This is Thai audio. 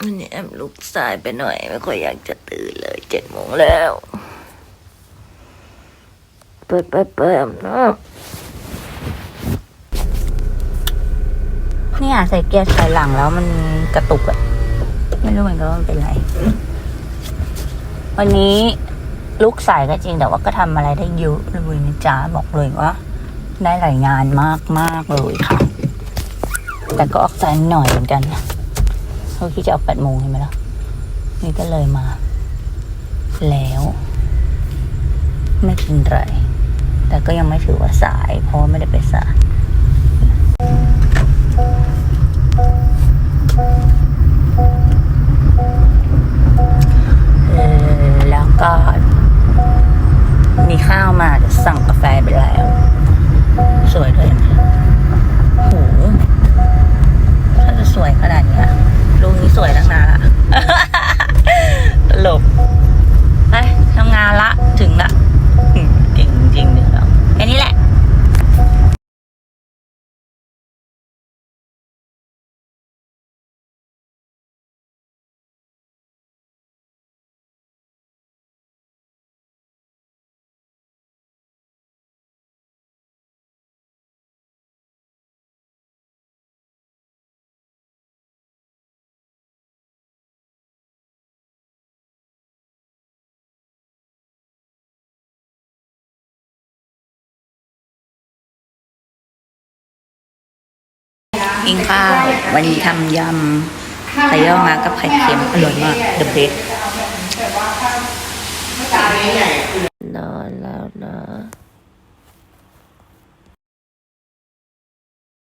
วันนี้แอมลุกสายไปหน่อย ไม่ค่อยอยากจะตื่นเลยเจ็ดโมงแล้ว เปิดเปิดเปิดแอมเนาะเนี่ยใส่เกียร์ถอยหลังแล้วมันกระตุกอะไม่รู้เหมือนกันว่ามันเป็นไร วันนี้ลุกสายก็จริงแต่ว่าก็ทำอะไรได้เยอะเลยนะจ๊ะบอกเลยว่า ได้หลายงานมากมากๆเลยค่ะ แต่ก็ออกสายหน่อยเหมือนกันนะ เขาคิดจะออกแปดโมงใช่ไหมล่ะนี่ก็เลยมา แล้ว ไม่เป็นไร แต่ก็ยังไม่ถือว่าสาย เพราะไม่ได้ไปสายแล้วก็มีข้าวมาจะสั่งกาแฟไปแล้ว กินข้าววันนี้ทำยำไข่ย่ยวมากับไข่เค็มอร่อยมาก the best